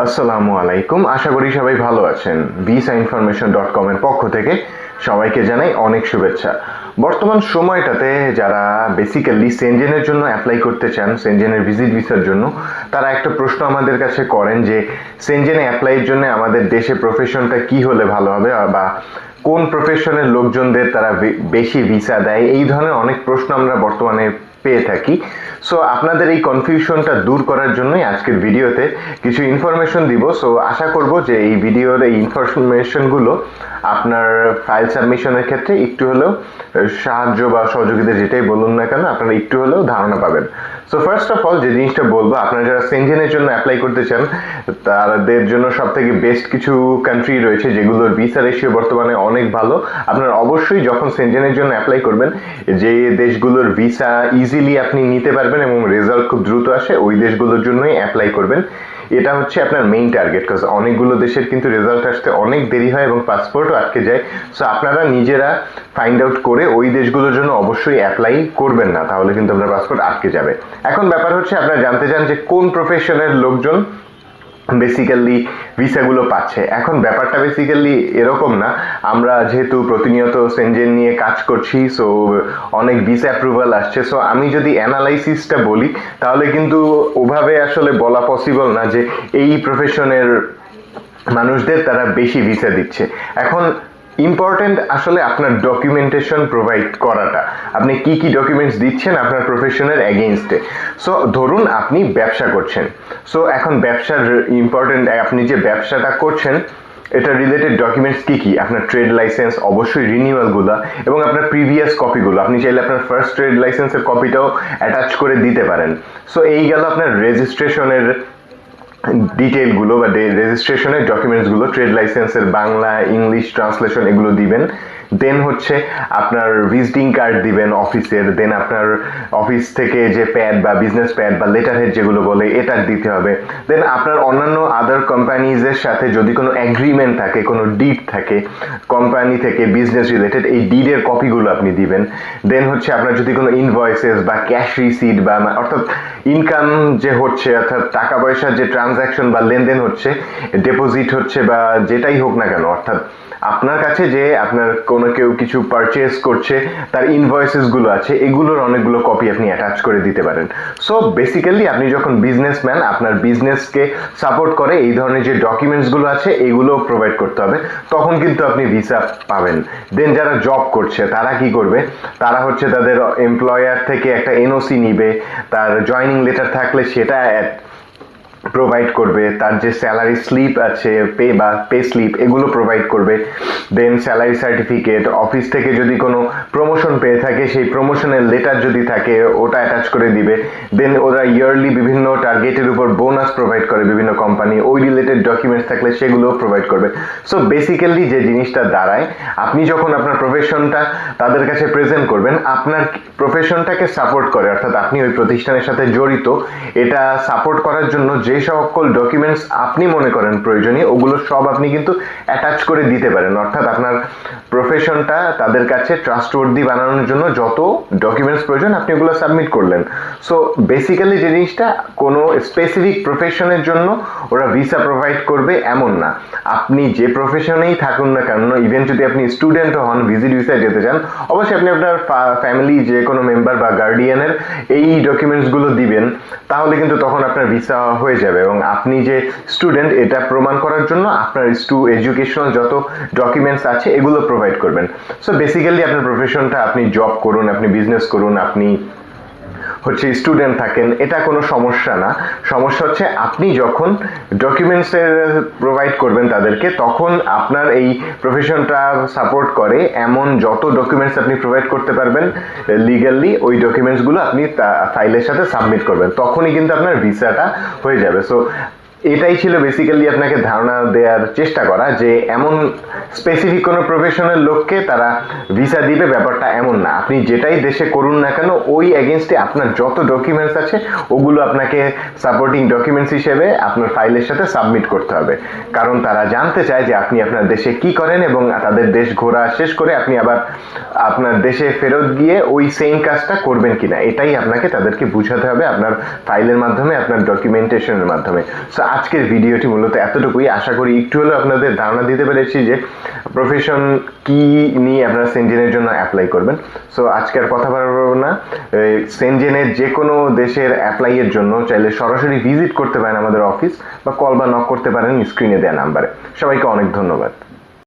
আসসালামু আলাইকুম। আশা করি সবাই ভালো আছেন। ভিসা ইনফরমেশন ডট কমের পক্ষ থেকে সবাইকে জানাই অনেক শুভেচ্ছা। বর্তমান সময়টাতে যারা বেসিক্যালি সেনজেনের জন্য অ্যাপ্লাই করতে চান সেনজেনের ভিজিট ভিসার জন্য, তারা একটা প্রশ্ন আমাদের কাছে করেন যে সেনজেনে অ্যাপ্লাইয়ের জন্য আমাদের দেশে প্রফেশনটা কি হলে ভালো হবে? বা কোন প্রফেশনের লোকজনদের তারা বেশি ভিসা দেয়? এই ধরনের অনেক প্রশ্ন আমরা বর্তমানে পেয়ে থাকি। সো আপনাদের এই কনফিউশনটা দূর করার জন্যই আজকের ভিডিওতে কিছু ইনফরমেশন দিব। সো আশা করব যে এই ভিডিওর এই ইনফরমেশনগুলো আপনার ফাইল সাবমিশনের ক্ষেত্রে একটু হলেও সাহায্য বা সহযোগিতা যেটাই বলুন না কেন, আপনারা একটু হলেও ধারণা পাবেন। সো ফার্স্ট অফ অল যে জিনিসটা বলব, আপনারা যারা সেনজেনের জন্য অ্যাপ্লাই করতে চান তাদের জন্য সব থেকে বেস্ট কিছু কান্ট্রি রয়েছে যেগুলোর ভিসা রেশিও বর্তমানে অনেক ভালো। আপনারা অবশ্যই যখন সেনজেনের জন্য অ্যাপ্লাই করবেন, যে দেশগুলোর ভিসা ইজিলি আপনি নিতে পারবেন এবং রেজাল্ট খুব দ্রুত আসে, ওই দেশগুলোর জন্যই অ্যাপ্লাই করবেন। এটা হচ্ছে আপনার মেইন টার্গেট কজ অনেকগুলো দেশের কিন্তু রেজাল্ট আসতে অনেক দেরি হয় এবং পাসপোর্টও আটকে যায়। সো আপনারা নিজেরা ফাইন্ড আউট করে ওই দেশগুলোর জন্য অবশ্যই অ্যাপ্লাই করবেন না, তাহলে কিন্তু আপনার পাসপোর্ট আটকে যাবে। এখন ব্যাপার হচ্ছে, আপনারা জানতে চান যে কোন প্রফেশনের লোকজন বেসিক্যালি ভিসাগুলো পাচ্ছে। এখন ব্যাপারটা বেসিক্যালি এরকম না। আমরা যেহেতু প্রতিনিয়ত সেনজেন নিয়ে কাজ করছি সো অনেক ভিসা অ্যাপ্রুভাল আসছে। সো আমি যদি অ্যানালাইসিসটা বলি, তাহলে কিন্তু ওভাবে আসলে বলা পসিবল না যে এই প্রফেশনের মানুষদের তারা বেশি ভিসা দিচ্ছে। এখন ইম্পর্টেন্ট আসলে আপনার ডকুমেন্টেশন প্রোভাইড করাটা। আপনি কি কি ডকুমেন্টস দিচ্ছেন আপনার প্রফেশনের এগেইনস্টে সো ধরুন আপনি ব্যবসা করছেন। সো এখন ব্যবসার ইম্পর্টেন্ট আপনি যে ব্যবসাটা করছেন, এটা রিলেটেড ডকুমেন্টস কি কি? আপনার ট্রেড লাইসেন্স অবশ্যই রিনিউয়ালগুলো এবং আপনার প্রিভিয়াস কপিগুলো আপনি চাইলে আপনার ফার্স্ট ট্রেড লাইসেন্সের কপিটাও অ্যাটাচ করে দিতে পারেন। সো এই গেল আপনার রেজিস্ট্রেশনের ডিটেলগুলো বা রেজিস্ট্রেশনের ডকুমেন্টসগুলো ট্রেড লাইসেন্সের বাংলা ইংলিশ ট্রান্সলেশন এগুলো দিবেন। দেন হচ্ছে আপনার ভিজিটিং কার্ড দিবেন অফিসের দেন আপনার অফিস থেকে যে প্যাড বা বিজনেস প্যাড বা লেটার হেড যেগুলো বলে, এটা দিতে হবে। দেন আপনার অন্যান্য আদার কোম্পানিজের সাথে যদি কোনো অ্যাগ্রিমেন্ট থাকে, কোনো ডিড থাকে কোম্পানি থেকে বিজনেস রিলেটেড এই ডিডের কপিগুলো আপনি দিবেন। দেন হচ্ছে আপনার যদি কোনো ইনভয়েসেস বা ক্যাশ রিসিট বা, অর্থাৎ ইনকাম যে হচ্ছে, অর্থাৎ টাকা পয়সার যে ট্রানজ্যাকশন বা লেনদেন হচ্ছে ডেপোজিট হচ্ছে বা যেটাই হোক না কেন, অর্থাৎ আপনার কাছে যে আপনার কোনো কেউ কিছু পারচেস করছে, তার ইনভয়েসেসগুলো আছে, এগুলোর অনেকগুলো কপি আপনি অ্যাটাচ করে দিতে পারেন। সো বেসিক্যালি আপনি যখন বিজনেসম্যান আপনার বিজনেসকে সাপোর্ট করে, এই ধরনের যে ডকুমেন্টসগুলো আছে এগুলো প্রোভাইড করতে হবে। তখন কিন্তু আপনি ভিসা পাবেন। দেন যারা জব করছে, তারা কি করবে? তারা হচ্ছে তাদের এমপ্লয়ার থেকে একটা এনওসি নিবে, তার জয়নিং লেটার থাকলে সেটা প্রোভাইড করবে, তার যে স্যালারি স্লিপ আছে পে বা পে স্লিপ এগুলো প্রোভাইড করবে। দেন স্যালারি সার্টিফিকেট অফিস থেকে যদি কোনো প্রমোশন পেয়ে থাকে, সেই প্রমোশনের লেটার যদি থাকে, ওটা অ্যাটাচ করে দিবে। দেন ওরা ইয়ারলি বিভিন্ন টার্গেটের উপর বোনাস প্রোভাইড করে বিভিন্ন কোম্পানি ওই রিলেটেড ডকুমেন্টস থাকলে সেগুলো প্রোভাইড করবে। সো বেসিক্যালি যে জিনিসটা দাঁড়ায়, আপনি যখন আপনার প্রফেশনটা তাদের কাছে প্রেজেন্ট করবেন, আপনার প্রফেশনটাকে সাপোর্ট করে, অর্থাৎ আপনি ওই প্রতিষ্ঠানের সাথে জড়িত, এটা সাপোর্ট করার জন্য যে সকল ডকুমেন্টস আপনি মনে করেন প্রয়োজনীয়, ওগুলো সব আপনি কিন্তু অ্যাটাচ করে দিতে পারেন। অর্থাৎ আপনার প্রফেশনটা তাদের কাছে ট্রাস্টওয়ার্দি বানানোর জন্য যত ডকুমেন্টস প্রয়োজন, আপনি ওগুলো সাবমিট করলেন। সো বেসিক্যালি যে জিনিসটা, কোনো স্পেসিফিক প্রফেশনের জন্য ওরা ভিসা প্রোভাইড করবে এমন না। আপনি যে প্রফেশনেই থাকুন না কেন ইভেন যদি আপনি স্টুডেন্ট হন ভিজিট ভিসায় যেতে চান, অবশ্যই আপনি আপনার ফ্যামিলি যে কোনো মেম্বার বা গার্ডিয়ানের এই ডকুমেন্টসগুলো দিবেন, তাহলে কিন্তু তখন আপনার ভিসা হয়ে যাবে এবং আপনি যে স্টুডেন্ট এটা প্রমাণ করার জন্য আপনার স্টু এডুকেশনাল যত ডকুমেন্টস আছে, এগুলো প্রোভাইড করবেন। সো বেসিক্যালি আপনার প্রফেশনটা আপনি জব করুন, আপনি বিজনেস করুন, আপনি হচ্ছে স্টুডেন্ট থাকেন, এটা কোনো সমস্যা না। সমস্যা হচ্ছে আপনি যখন ডকুমেন্টসের প্রোভাইড করবেন তাদেরকে, তখন আপনার এই প্রফেশনটা সাপোর্ট করে এমন যত ডকুমেন্টস আপনি প্রোভাইড করতে পারবেন লিগালি ওই ডকুমেন্টসগুলো আপনি ফাইলের সাথে সাবমিট করবেন। তখনই কিন্তু আপনার ভিসাটা হয়ে যাবে। সো এটাই ছিল বেসিক্যালি আপনাকে ধারণা দেওয়ার চেষ্টা করা যে এমন স্পেসিফিক কোনো প্রফেশনের লোককে তারা ভিসা দিবে, ব্যাপারটা এমন না। আপনি যেটাই দেশে করুন না কেন, ওই এগেনস্টে আপনার যত ডকুমেন্টস আছে, ওগুলো আপনাকে সাপোর্টিং ডকুমেন্টস হিসেবে আপনার ফাইলের সাথে সাবমিট করতে হবে। কারণ তারা জানতে চায় যে আপনি আপনার দেশে কি করেন এবং তাদের দেশ ঘোরা শেষ করে আপনি আবার আপনার দেশে ফেরত গিয়ে ওই সেম কাজটা করবেন কিনা। এটাই আপনাকে তাদেরকে বুঝাতে হবে আপনার ফাইলের মাধ্যমে, আপনার ডকুমেন্টেশনের মাধ্যমে। সো আজকের ভিডিওটি মূলত এতটুকুই। আশা করি একটু হলেও আপনাদের ধারণা দিতে পেরেছি যে প্রফেশন কি নিয়ে আপনারা সেনজেনের জন্য অ্যাপ্লাই করবেন। সো আজকে আর কথা বাড়াবো না। সেনজেনের যে কোনো দেশের অ্যাপ্লাইয়ের জন্য চাইলে সরাসরি ভিজিট করতে পারেন আমাদের অফিস বা কল বা নক করতে পারেন স্ক্রিনে দেওয়া নাম্বারে সবাইকে অনেক ধন্যবাদ।